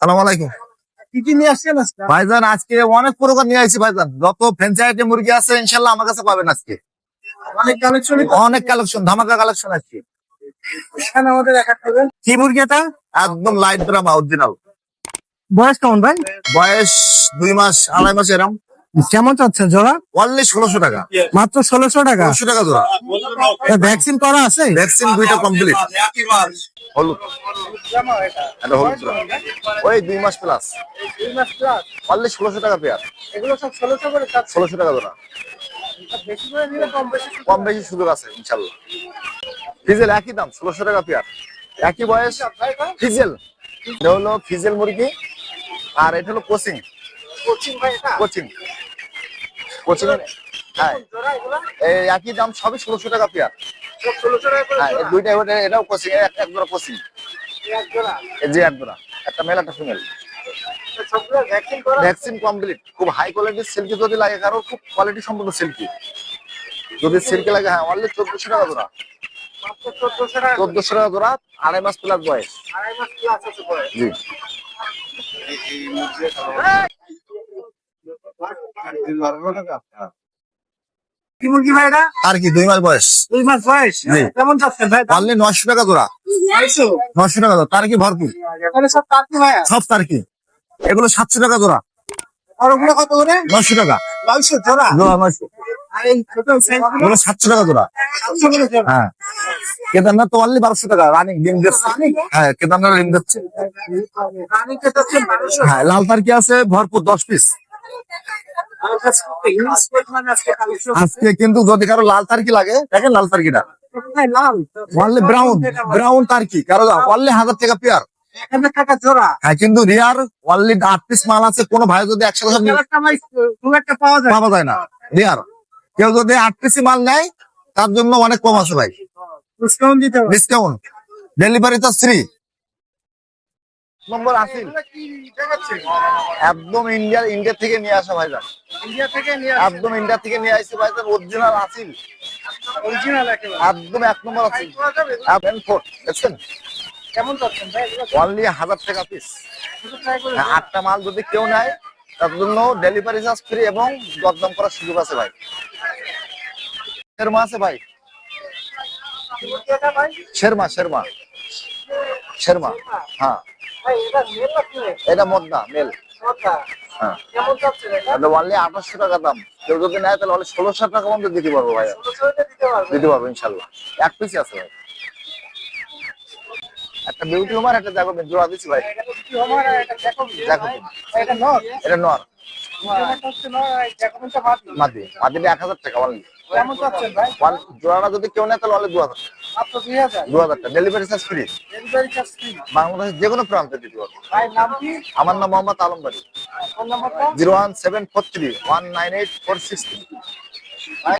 সালাম আলাইকুম। ভাইজান আজকে অনেক প্রকার নিয়ে আসছি ভাইজান। যত মুরগি আছে ইনশাল্লাহ আমার কাছে পাবেন আজকে। অনেক কালেকশন অনেক কালেকশন ধামাকা কালেকশন আমাদের। কি মুরগি এটা? একদম লাইট ড্রামা অরিজিনাল বয়স কেমন ভাই? বয়স দুই মাস আড়াই মাস এরম। কেমন চাচ্ছেন জোড়া? অনলি ষোলোশো টাকা। মাত্র ষোলোশো টাকা? ষোলোশো টাকা জোড়া। ভ্যাকসিন করা আছে? ভ্যাকসিন দুইটা কমপ্লিট হলুদ। এটা হলুদ ওই দুই মাস প্লাস অনলি ষোলোশো টাকা পেয়ার এগুলো সব ষোলোশো করে ষোলোশো টাকা বেশি কম বেশি সুযোগ আছে ইনশাল্লাহ। ফিজেল একই দাম ষোলোশো টাকা পেয়ার একই বয়স ফিজেল এটা হলো ফিজেল মুরগি আর এটা হলো কোচিং। Coaching coaching. কোচিং হ্যাঁ। একই দাম সবই ষোলোশো টাকা পেয়ার হ্যাঁ এই দুইটা এটা- এটাও কোচিং এক এক জোড়া কোচিং যে এক জোড়া একটা মেল একটা ফিমেল ভ্যাকসিন কমপ্লিট খুব হাই কোয়ালিটির সিল্কি যদি লাগে কারও খুব কোয়ালিটি সম্পূর্ণ সিল্কি যদি সিল্কি লাগে হ্যাঁ অনলি চোদ্দশো টাকা জোড়া। চোদ্দশো টাকা জোড়া আড়াই মাস প্লাস বয়স। আড়াই মাস ক্লাস আছে পরে জি। কি মুরগি ভাই এটা? আর কি দুই মাস বয়স। দুই মাস বয়স? কেমন চাচ্ছেন ভাই দাম? নশো টাকা জোড়া। নশো টাকা জোড়া তার কি ভরপুর সব কাটতে ভাই? সব তার কি এগুলো সাতশো টাকা জোড়া। আর ওগুলো কত করে? নশো টাকা। নয়শো জোড়া? জোড়া নশো আর এই ছোট সাইজ এগুলো সাতশো টাকা জোড়া। সাতশো করে জোড়া। হ্যাঁ। কেদারনাথ তো অনলি বারোশো টাকা রানিং ডিম দিচ্ছে। হ্যাঁ কেদারনাথ ডিম দিচ্ছে। হ্যাঁ লাল তারকি আছে ভরপুর দশ পিস আজকে কিন্তু যদি কারও লাল তারকি লাগে দেখেন লাল তারকিটা। লাল ব্রাউন ব্রাউন তারকি। কারও অনলি হাজার টাকা পেয়ার এখানে টাকা জোড়া হ্যাঁ কিন্তু রিয়ার অনলি আট পিস মাল আছে কোনো ভাই যদি একসাথে সব পাওয়া যায় পাওয়া যায় না। রিয়ার কেউ যদি আট পিসি মাল নেয় তার জন্য অনেক কম আছে ভাই। ডিসকাউন্ট দিতে ডিসকাউন্ট ডেলিভারি তো ফ্রি নম্বর আসিল একদম ইন্ডিয়া ইন্ডিয়া থেকে নিয়ে আসা ভাইজান ইন্ডিয়া থেকে নিয়ে একদম ইন্ডিয়া থেকে নিয়ে আসছে ভাইজান অরিজিনাল আসিল অরিজিনাল একদম এক নম্বর আসিল পাওয়া ফোর দেখছেন? কেমন চাচ্ছেন ভাই? অনলি হাজার টাকা পিস হ্যাঁ, আটটা মাল যদি কেউ নেয় তার জন্য ডেলিভারি চার্জ ফ্রি এবং দরদাম করার সুযোগ আছে ভাই। শেরমা আছে ভাই? শেরমা শেরমা। শেরমা হ্যাঁ। এটা মদনা মেল। হ্যাঁ। অনলি আঠাশশো টাকা দাম। কেউ যদি নেয় তাহলে অনলি ষোলোশো টাকা পর্যন্ত দিতে পারব ভাই দিতে পারবে? ইনশাল্লাহ। এক আছে ভাই। একটা বিউটি হোমার একটা দেখো জোড়া দিচ্ছি ভাই। আমার এটা নর? মাদি। এক হাজার টাকা অনলি জোড়াটা যদি কেউ নেয় তাহলে অনলি দু হাজার হাজার দু হাজার। টাকা ডেলিভারি চার্জ ফ্রি বাংলাদেশের যে কোনো প্রান্তে দিতে পারব আমার নাম মোহাম্মদ আলম বাড়ি। Zero one seven four three one nine eight four six